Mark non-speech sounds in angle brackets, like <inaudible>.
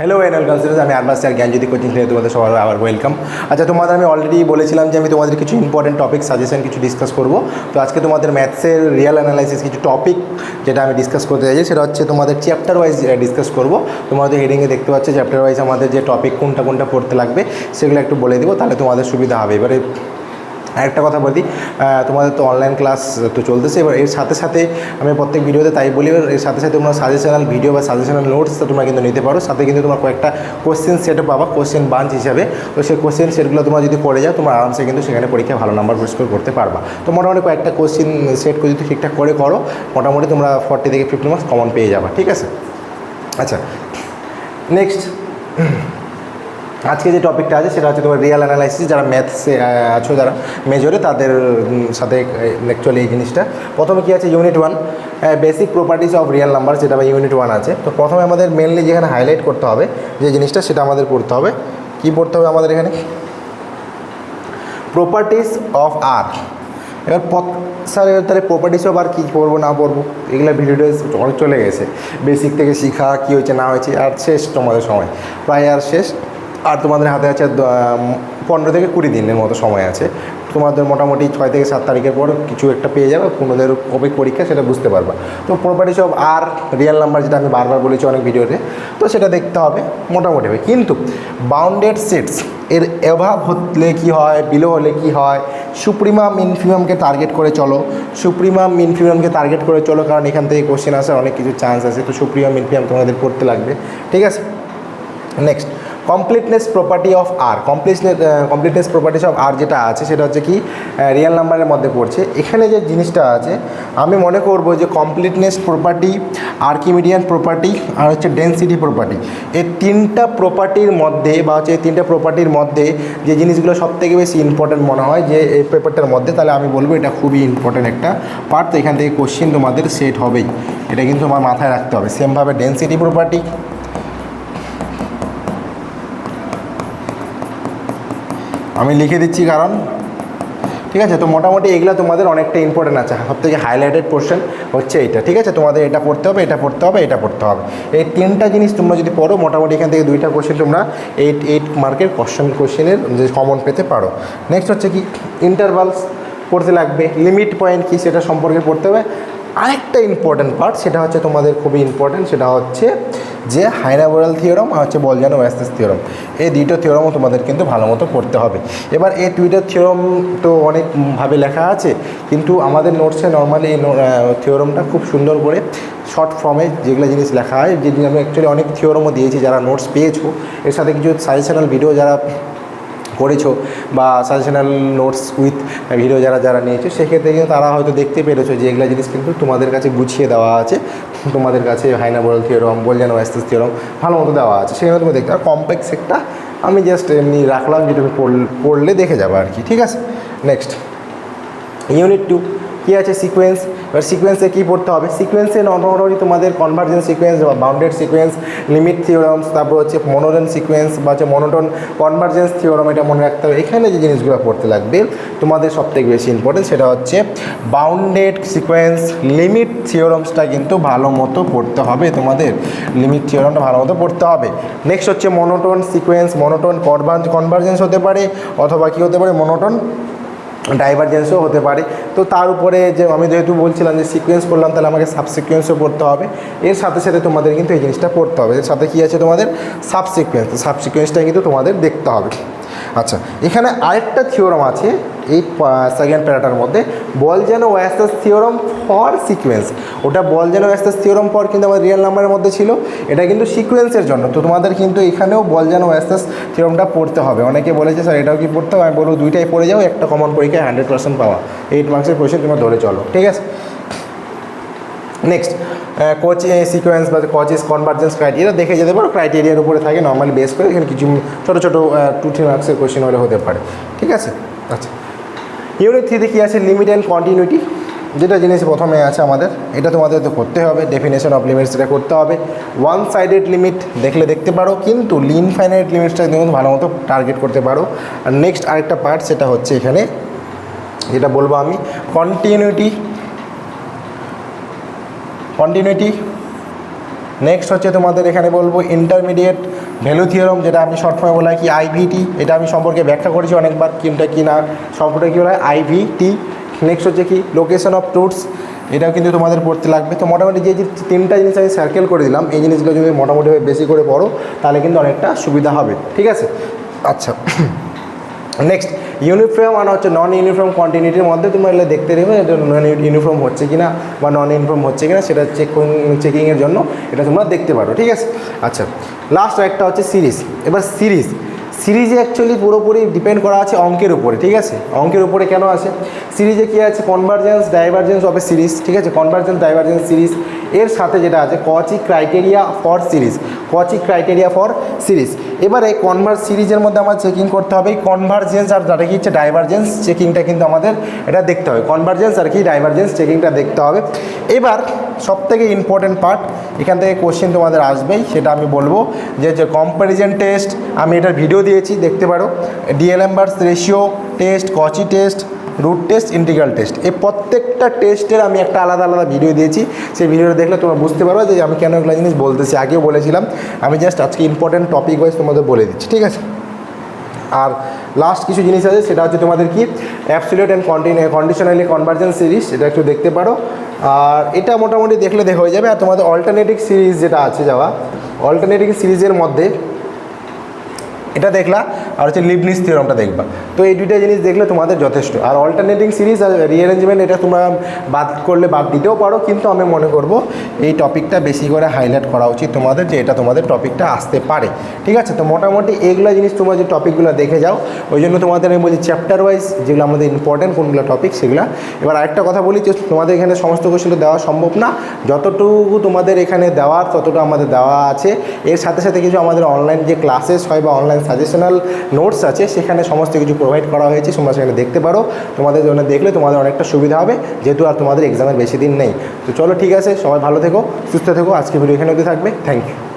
Hello NL কালচারাস আমি আরবাস sir জ্ঞানজ্যোতি coaching থেকে তোমাদের সবার আবার ওয়েলকাম আচ্ছা তোমাদের আমি অলরেডি বলেছিলাম যে আমি তোমাদের কিছু ইম্পর্টেন্ট টপিক সাজেশন কিছু ডিসকাস করব। তো আজকে তোমাদের ম্যাথসের রিয়েল অ্যানালাইসিস কিছু টপিক যেটা আমি ডিসকাস করতে চাইছি, সেটা হচ্ছে তোমাদের চ্যাপ্টার ওয়াইজ ডিসকাস করব। তোমাদের হেডিংয়ে দেখতে পাচ্ছ চ্যাপ্টার ওয়াইজ আমাদের যে টপিক কোনটা কোনটা পড়তে লাগবে, সেগুলো একটু বলে দেবো, তাহলে তোমাদের সুবিধা হবে। এবারে আরেকটা কথা বলি তোমাদের তো অনলাইন ক্লাস তো চলতেছে, এবার এর সাথে সাথে আমি প্রত্যেক ভিডিওতে তাই বলি এর সাথে সাথে তোমরা সাজেশনাল ভিডিও বা সাজেশনাল নোটস তোমরা কিন্তু নিতে পারো, সাথে কিন্তু তোমার কয়েকটা কোশ্চেন সেটও পাবা কোশ্চেন বাঞ্চ হিসাবে। তো সেই কোশ্চেন সেটগুলো তোমরা যদি করে যাও, তোমরা আরামসে কিন্তু সেখানে পরীক্ষায় ভালো নাম্বার স্কোর করতে পারবা। তো মোটামুটি কয়েকটা কোশ্চেন সেট করে যদি ঠিকঠাক করে করো, মোটামুটি তোমরা ফর্টি থেকে ফিফটি মার্কস কমন পেয়ে যাবা, ঠিক আছে? আচ্ছা নেক্সট আজকে যে টপিকটা আছে, সেটা হচ্ছে তোমার রিয়াল অ্যানালাইসিস যারা ম্যাথসে আছো, যারা মেজরে তাদের সাথে অ্যাকচুয়ালি এই জিনিসটা। প্রথমে কী আছে? Unit one basic properties of real number যেটা ইউনিট ওয়ান আছে। তো প্রথমে আমাদের মেনলি যেখানে হাইলাইট করতে হবে, যে জিনিসটা, সেটা আমাদের পড়তে হবে। কী পড়তে হবে আমাদের এখানে? প্রপার্টিস অফ আর এবার পথ স্যার এবার তাহলে প্রপার্টিস অফ আর কী পড়ব, না পড়ব? এগুলো ভিডিওটা অনেক চলে গেছে। বেসিক থেকে শিখা, কী হয়েছে, না হয়েছে, আর শেষ তোমাদের সময়। প্রায় আর শেষ। আর তোমাদের হাতে আছে পনেরো থেকে কুড়ি দিনের মতো সময় আছে। তোমাদের মোটামুটি ছয় থেকে সাত তারিখের পর কিছু একটা পেয়ে যাবে তোমাদের কবে পরীক্ষা, সেটা বুঝতে পারবা। তো properties of R real number যেটা আমি বারবার বলেছি অনেক ভিডিওতে, তো সেটা দেখতে হবে, মোটামুটি হবে। কিন্তু বাউন্ডেড সেটস এর অভাব হলে কি হয় বিলো হলে কি হয় সুপ্রিমাম ইনফিমামকে টার্গেট করে চলো। সুপ্রিমাম ইনফিমামকে টার্গেট করে চলো, কারণ এখান থেকে কোশ্চেন আসার অনেক কিছু চান্স আছে। তো সুপ্রিমাম ইনফিমাম তোমাদের পড়তে লাগবে, ঠিক আছে? Next completeness property of R completeness completeness properties of R যেটা আছে, সেটা হচ্ছে কি রিয়েল নাম্বারের মধ্যে পড়ছে। এখানে যে জিনিসটা আছে, আমি মনে করব যে কমপ্লিটনেস প্রপার্টি আর্কিমিডিয়ান প্রপার্টি আর হচ্ছে ডেন্সিটি প্রপার্টি এই তিনটা প্রপার্টির মধ্যে বা হচ্ছে এই তিনটা প্রপার্টির মধ্যে যে জিনিসগুলো সব থেকে বেশি ইম্পর্টেন্ট মনে হয়, যে এই পেপারটার মধ্যে, তাহলে আমি বলব এটা খুবই ইম্পর্টেন্ট একটা পার্ট তো এখান থেকে কোশ্চেন তোমাদের সেট হবেই। এটা কিন্তু আমার মাথায় রাখতে হবে। সেমভাবে ডেন্সিটি প্রপার্টি আমি লিখে দিচ্ছি কারণ। ঠিক আছে, তো মোটামুটি এগুলো তোমাদের অনেকটা ইম্পর্টেন্ট আছে। সব থেকে হাইলাইটেড পোর্শন হচ্ছে এইটা। ঠিক আছে, তোমাদের এটা পড়তে হবে, এটা পড়তে হবে, এটা পড়তে হবে। এই তিনটা জিনিস তোমরা যদি পড়ো, মোটামুটি এখান থেকে দুইটা কোশ্চেন তোমরা এইট এইট মার্কের কোশ্চেন কোশ্চেনের যে কমন পেতে পারো। নেক্সট হচ্ছে কি ইন্টারভালস পড়তে লাগবে। লিমিট পয়েন্ট কি সেটা সম্পর্কে পড়তে হবে। আরেকটা ইম্পর্টেন্ট পার্ট সেটা হচ্ছে তোমাদের খুবই ইম্পর্টেন্ট সেটা হচ্ছে যে হাইনাবোরাল থিওরম আর হচ্ছে বলজানো ওয়াসেস থিওরম এই দুইটা থিওরমও তোমাদের কিন্তু ভালো মতো পড়তে হবে। এবার এই দুইটা থিওরম তো অনেকভাবে লেখা আছে, কিন্তু আমাদের নোটসে নর্মালি এই থিওরমটা খুব সুন্দর করে শর্ট ফর্মে যেগুলো জিনিস লেখা হয়, যে আমি অ্যাকচুয়ালি অনেক থিওরমও দিয়েছি, যারা নোটস পেয়েছ। এর সাথে কিছু সাজেশনাল ভিডিও যারা করেছ বা সাজেশনাল নোটস উইথ ভিডিও যারা যারা নিয়েছো, সেক্ষেত্রে কিন্তু তারা হয়তো দেখতে পেরেছ যে এগুলো জিনিস কিন্তু তোমাদের কাছে গুছিয়ে দেওয়া আছে, তোমাদের কাছে Heine Borel theorem Bolzano Weierstrass theorem ভালো মতো দেওয়া আছে। সেখানে তুমি দেখতে আর কমপ্লেক্স একটা, আমি জাস্ট এমনি রাখলাম যে তুমি পড়লে দেখে যাব আর কি, ঠিক আছে? নেক্সট ইউনিট টু কী আছে? সিকোয়েন্স এবার সিকোয়েন্সে কী পড়তে হবে? সিকোয়েন্সে নর্মালি তোমাদের কনভার্জেন্স সিকোয়েন্স বা বাউন্ডেড সিকোয়েন্স লিমিট থিওরামস তারপর হচ্ছে মনোটন সিকোয়েন্স বা হচ্ছে মনোটন কনভার্জেন্স থিওরাম এটা মনে রাখতে হবে। এখানে যে জিনিসগুলো পড়তে লাগবে, তোমাদের সবথেকে বেশি ইম্পর্টেন্ট সেটা হচ্ছে বাউন্ডেড সিকোয়েন্স লিমিট থিওরামসটা কিন্তু ভালো মতো পড়তে হবে তোমাদের। লিমিট থিওরামটা ভালো মতো পড়তে হবে। নেক্সট হচ্ছে মনোটন সিকোয়েন্স মনোটন কনভার্জেন্স হতে পারে, অথবা কী হতে পারে? মনোটন ডাইভারজেন্সও হতে পারে। তো তার উপরে যে আমি যেহেতু বলছিলাম যে সিকোয়েন্স করলাম, তাহলে আমাকে সাব সিকোয়েন্সও পড়তে হবে। এর সাথে সাথে তোমাদের কিন্তু এই জিনিসটা পড়তে হবে। এর সাথে কী আছে তোমাদের? সাব সাবসিকুয়েন্সটা সাব সিকোয়েন্সটা কিন্তু তোমাদের দেখতে হবে। আচ্ছা এখানে আরেকটা থিওরাম আছে। এই সেকেন্ড প্যারাটার মধ্যে, বল যেন ওয়াস্টাস থিওরম ফর সিকোয়েন্স ওটা বল যেন ওয়াস্টাস থিওরম ফর কিন্তু আমার রিয়েল নাম্বারের মধ্যে ছিল। এটা কিন্তু সিকোয়েন্সের জন্য। তো তোমাদের কিন্তু এখানেও বল যেন ওয়াস্টাস থিওরমটা পড়তে হবে। অনেকে বলেছে, স্যার, এটাও কি পড়তে হবে? আমি বলব, দুইটাই পড়ে যাও, একটা কমন পরীক্ষায় হান্ড্রেড পার্সেন্ট পাওয়া। এইট মার্কসের কোয়েশ্চেন তোমরা ধরে চলো। ঠিক আছে? নেক্সট কোচ সিকোয়েন্স বা কোচেস কনভার্জেন্স ক্রাইটেরিয়া দেখে যেতে পারো। ক্রাইটেরিয়ার উপরে থাকে নর্মালি বেস করে। এখানে কিছু ছোটো ছোটো টু থ্রি মার্কসের কোয়েশ্চেন হলে হতে পারে। ঠিক আছে? আচ্ছা। ইউনিট থ্রিতে কী আছে? লিমিট অ্যান্ড কন্টিনিউটি যেটা জিনিস প্রথমে আছে আমাদের। এটা তোমাদের তো করতে হবে। ডেফিনেশন অফ লিমিটস এটা করতে হবে। ওয়ান সাইডেড লিমিট দেখলে দেখতে পারো, কিন্তু লিন ফাইনাইট লিমিটসটা কিন্তু ভালো মতো টার্গেট করতে পারো। আর নেক্সট আরেকটা পার্ট সেটা হচ্ছে এখানে, যেটা বলব আমি কন্টিনিউটি কন্টিনিউটি নেক্সট হচ্ছে তোমাদের এখানে বলব ইন্টারমিডিয়েট ভ্যালু থিওরম যেটা আমি শর্ট ফর্মে বলা হয় কি আইভিটি এটা আমি সম্পর্কে ব্যাখ্যা করেছি অনেকবার কিনটা কি না, সম্পর্কে কী বলা হয়? আইভিটি নেক্সট হচ্ছে কি? লোকেশন অফ ট্রুথস এটাও কিন্তু তোমাদের পড়তে লাগবে। তো মোটামুটি যে তিনটা জিনিস আমি সার্কেল করে দিলাম, এই জিনিসগুলো যদি মোটামুটি বেশি করে পড়ো, তাহলে কিন্তু অনেকটা সুবিধা হবে। ঠিক আছে? আচ্ছা। <coughs> নেক্সট ইউনিফর্ম আর হচ্ছে নন ইউনিফর্ম কোয়ান্টিটির মধ্যে তোমরা এগুলো দেখতে দেবে এটা নন ইউনিফর্ম হচ্ছে কি না বা নন ইউনিফর্ম হচ্ছে কি না সেটা চেক চেকিংয়ের জন্য এটা তোমরা দেখতে পারো, ঠিক আছে? আচ্ছা লাস্ট একটা হচ্ছে সিরিজ এবার সিরিজ সিরিজে অ্যাকচুয়ালি পুরোপুরি ডিপেন্ড করা আছে অঙ্কের উপরে, ঠিক আছে? অঙ্কের উপরে কেন আছে? সিরিজে কী আছে? Convergence divergence of a series ঠিক আছে? কনভার্জেন্স ডাইভার্জেন্স সিরিজ এর সাথে যেটা আছে Cauchy criteria for series Cauchy criteria for series এবারে কনভার্স সিরিজের মধ্যে আমার চেকিং করতে হবে। কনভার্জেন্স আর যেটা কি হচ্ছে ডাইভার্জেন্স চেকিংটা কিন্তু আমাদের এটা দেখতে হবে। কনভার্জেন্স আর কি ডাইভার্জেন্স চেকিংটা দেখতে হবে। এবার সব থেকে ইম্পর্টেন্ট পার্ট এখান থেকে কোশ্চেন তোমাদের আসবেই, সেটা আমি বলব যে যে কম্প্যারিজন টেস্ট আমি এটার ভিডিও দিয়েছি, দেখতে পারো। D'Alembert's ratio test Cauchy test root test integral test এই প্রত্যেকটা টেস্টের আমি একটা আলাদা আলাদা ভিডিও দিয়েছি। সেই ভিডিওটা দেখলে তোমরা বুঝতে পারবে যে আমি কেন এগুলো জিনিস বলতেছি। আগেও বলেছিলাম, আমি জাস্ট আজকে ইম্পর্টেন্ট টপিক ওয়াইজ তোমাদের বলে দিচ্ছি, ঠিক আছে? আর লাস্ট কিছু জিনিস আছে, সেটা হচ্ছে তোমাদের কি? Absolute and continue conditionally convergence series সেটা একটু দেখতে পারো। আর এটা মোটামুটি দেখলে দেখা হয়ে যাবে। আর তোমাদের অল্টারনেটিভ সিরিজ যেটা আছে যাওয়া অল্টারনেটিভ সিরিজের মধ্যে, এটা দেখলা আর হচ্ছে লিবনিস থিওরামটা দেখবা। তো এই দুইটা জিনিস দেখলে তোমাদের যথেষ্ট। আর অল্টারনেটিং সিরিজ আর রিঅ্যারেঞ্জমেন্ট এটা তোমরা বাদ করলে বাদ দিতেও পারো, কিন্তু আমি মনে করব এই টপিকটা বেশি করে হাইলাইট করা উচিত তোমাদের, যে এটা তোমাদের টপিকটা আসতে পারে। ঠিক আছে? তো মোটামুটি এইগুলো জিনিস তোমরা যে টপিকগুলো দেখে যাও, ওই জন্য তোমাদের আমি বলছি চ্যাপ্টার ওয়াইজ যেগুলো আমাদের ইম্পর্টেন্ট কোনগুলো টপিক সেগুলো। এবার আরেকটা কথা বলি যে তোমাদের এখানে সমস্ত কোশ্চেন দেওয়া সম্ভব না। যতটুকু তোমাদের এখানে দেওয়ার ততটুকু আমাদের দেওয়া আছে। এর সাথে সাথে কিছু আমাদের অনলাইন যে ক্লাসেস হয় বা অনলাইন সাজেশনাল নোটস আছে, সেখানে সমস্ত কিছু প্রোভাইড করা হয়েছে, তোমরা সেখানে দেখতে পারো। তোমাদের জন্য দেখলে তোমাদের অনেকটা সুবিধা হবে, যেহেতু আর তোমাদের এক্সামের বেশি দিন নেই। তো চলো ঠিক আছে, সবাই ভালো থেকো, সুস্থ থেকো আজকে ভিডিও এখানে থাকবে। Thank you